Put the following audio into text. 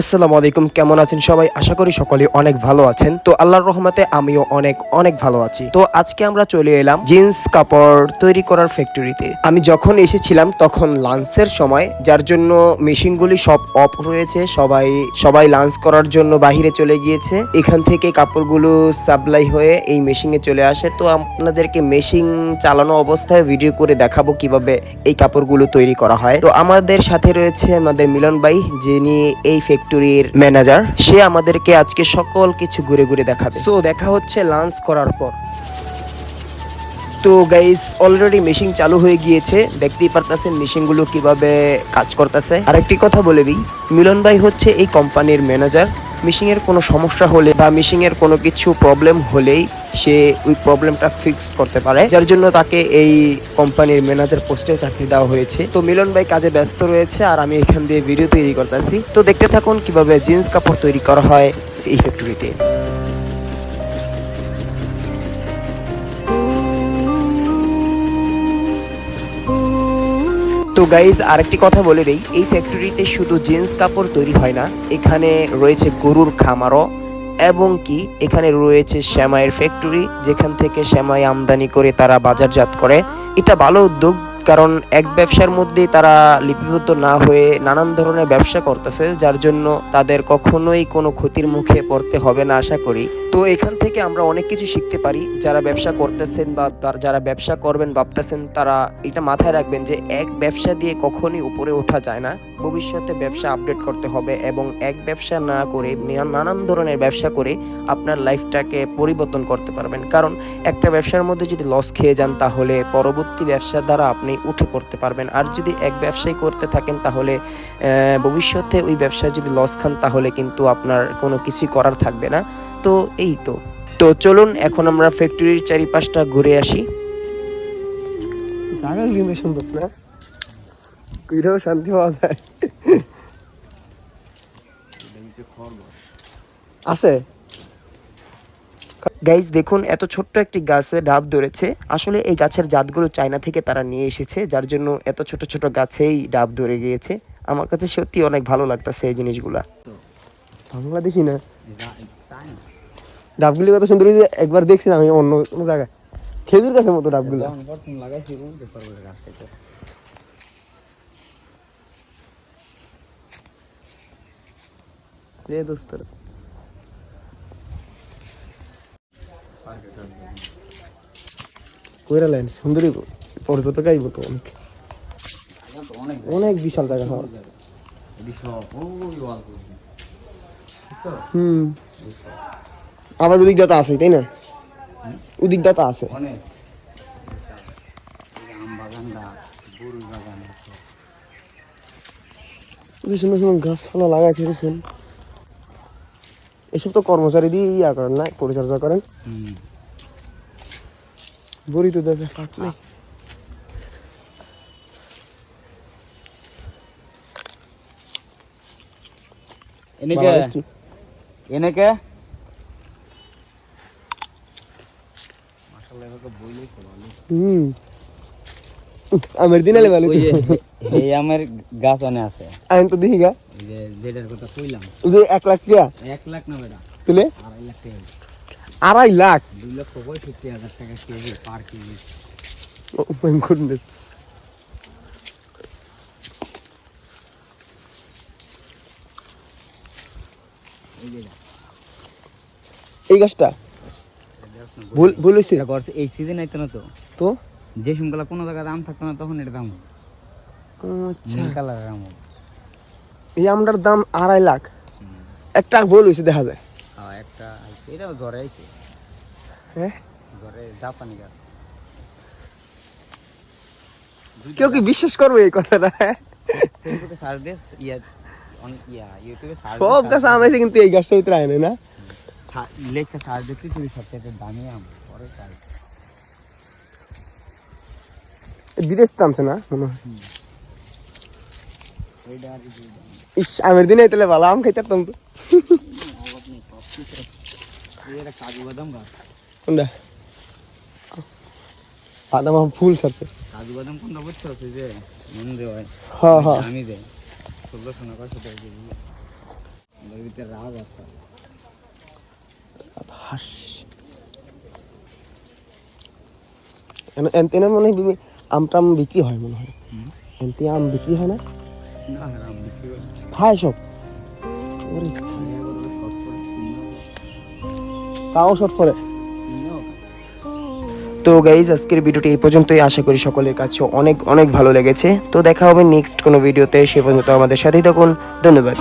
আসসালামু আলাইকুম, কেমন আছেন সবাই? আশা করি সকলে অনেক ভালো আছেন। তো আল্লাহর রহমতে আমিও অনেক অনেক ভালো আছি। তো আজকে আমরা চলে এলাম জিন্স কাপড় তৈরি করার ফ্যাক্টরিতে। আমি যখন এসেছিলাম তখন লাঞ্চের সময়, যার জন্য মেশিনগুলি সব অফ রয়েছে, সবাই সবাই লাঞ্চ করার জন্য বাহিরে চলে গিয়েছে। এখান থেকে কাপড়গুলো সাপ্লাই হয়ে এই মেশিনে চলে আসে। তো আপনাদেরকে মেশিন চালানো অবস্থায় ভিডিও করে দেখাবো কীভাবে এই কাপড়গুলো তৈরি করা হয়। তো আমাদের সাথে রয়েছে আমাদের মিলন ভাই, যিনি এই ফ্যাক্টরির ম্যানেজার সে আমাদেরকে আজকে সকল কিছু ঘুরে ঘুরে দেখাবে। সো দেখা হচ্ছে লাঞ্চ করার পর। তো গাইস অলরেডি মেশিন চালু হয়ে গিয়েছে। দেখতেই পারতেছেন মেশিনগুলো কীভাবে কাজ করতেছে। আরেকটি কথা বলে দিই, মিলন ভাই হচ্ছে এই কোম্পানির ম্যানেজার মেশিনের কোনো সমস্যা হলে বা মেশিনের কোনো কিছু প্রবলেম হলেই সে ওই প্রবলেমটা ফিক্স করতে পারে, যার জন্য তাকে এই কোম্পানির ম্যানেজার পোস্টে চাকরি দেওয়া হয়েছে। তো মিলন ভাই কাজে ব্যস্ত রয়েছে আর আমি এখান দিয়ে ভিডিও তৈরি করতেছি। তো দেখতে থাকুন কীভাবে জিন্স কাপড় তৈরি করা হয় এই ফ্যাক্টরিতে তো। গাইজ আরেকটি কথা বলে দিই, এই ফ্যাক্টরিতে শুধু জিন্স কাপড় তৈরি হয় না, এখানে রয়েছে গরুর খামারও। এবং কি এখানে রয়েছে শ্যামাইয়ের ফ্যাক্টরি যেখান থেকে শ্যামাই আমদানি করে তারা বাজারজাত করে। এটা ভালো উদ্যোগ, কারণ এক ব্যবসার মধ্যে তারা লিপিবদ্ধ না হয়ে নানান ধরনের ব্যবসা করতেছে, যার জন্য তাদের কখনোই কোনো ক্ষতির মুখে পড়তে হবে না আশা করি। তো এখান থেকে আমরা অনেক কিছু শিখতে পারি, যারা ব্যবসা করতেছেন বা যারা ব্যবসা করবেন ভাবতেছেন, তারা এটা মাথায় রাখবেন যে এক ব্যবসা দিয়ে কখনই উপরে ওঠা যায় না। ভবিষ্যতে ব্যবসা আপডেট করতে হবে এবং এক ব্যবসা না করে নানান ধরনের ব্যবসা করে আপনার লাইফটাকে পরিবর্তন করতে পারবেন। কারণ একটা ব্যবসার মধ্যে যদি লস খেয়ে যান তাহলে পরবর্তী ব্যবসার দ্বারা আপনি উঠে পড়তে পারবেন। আর যদি এক ব্যবসায় করতে থাকেন তাহলে আহ, ভবিষ্যতে ওই ব্যবসায় যদি লস খান তাহলে কিন্তু আপনার কোনো কিছুই করার থাকবে না। তো এই তো। তো চলুন এখন আমরা ফ্যাক্টরির চারিপাশটা ঘুরে আসি। জায়গা কিন্তু সুন্দর। না কইরাও শান্তি পাওয়া যায়। আছে। গাইজ দেখুন, এত ছোট্ট একটি গাছে ডাব ধরেছে। আসলে এই গাছের জাতগুলো চায়না থেকে তারা নিয়ে এসেছে, যার জন্য এত ছোট ছোট গাছেই ডাব ধরে গিয়েছে। আমার কাছে সত্যি অনেক ভালো লাগতেছে এই জিনিসগুলা। বাংলাদেশি না? ডাবগুলি কত সুন্দর একবার দেখছিলাম আমি অন্য কোনো জায়গায়। খেজুর গাছের মতো ডাবগুলো। রে দোস্ত। কইরা লাইন সুন্দরী পর্যটক আইব তো অনেক। অনেক বিশাল জায়গা হওয়ার হুম। আবার ওদিক দাতা আছে, তাই না? ওদিক দাতা আছে। সুন্দর সুন্দর গাছপালা লাগাইছে, দেখছেন? এসব তো কর্মচারী দিয়ে ইয়া করেন না পরিচর্যা করেন। বড়ি তো দেবে ফাঁক নেই। এনেকে? এনেকে? হুম। আমার দিন আলে ভালো ওই যে এই আমার গাছ অনে আছে। আমি তো দেখি গা। ওই যে যেটার কথা কইলাম। ওই যে এক লাখ টাকা। এক লাখ না বেটা তুলে আড়াই লাখ টাকা। আড়াই লাখ? দুই লক্ষ পঁয়ষট্টি হাজার টাকা kg per kg. Oh my goodness এই যে এই গাছটা? ভুল ভুল হয়েছে এটা করছে এই সিজন আইতো না তো? তো? যে সময়গুলো কোনো জায়গায় দাম থাকতো না তখন এটা দাম আচ্ছা। দাম এই আমটার দাম আড়াই লাখ। একটা ভুল হয়েছে দেখা যায়। আর একটা আইছে, হ্যাঁ? জাপানি গাছ। কেউ কি বিশ্বাস করবে এই কথাটা? ফেসবুকে search this yeah on- yeah ইউটিউবে সার্চ সব গাছ আম আছে কিন্তু এই গাছটা ভিতরে আয় না। লেখা সার্চ পৃথিবীর সবচেয়ে দামি আম পরে সার্চ বিদেশ নামছে না মনে হয়। ইস আমের দিনে তাহলে ভালো আম খাইতে পারতাম তো। বাদাম কোনটা? বাদাম আম ফুল সারছে কাজু বাদাম কোনটা বুঝছ ওই যে মন দেওয়া হয়। হ্যাঁ হ্যাঁ আমি দেয় ষোলোশো না কয়শো টাকা কেজি ভিতরে রাগ হাস। এনে মনে হয় আম টাম বিক্রি হয় মনে হয়। এনতে আম বিক্রি হয় না? খায় সব? তাও শর্ট করে? তো গাইজ আজকের ভিডিওটি এই পর্যন্তই। আশা করি সকলের কাছে অনেক অনেক ভালো লেগেছে। তো দেখা হবে নেক্সট কোনো ভিডিওতে সে পর্যন্ত আমাদের সাথেই থাকুন। ধন্যবাদ।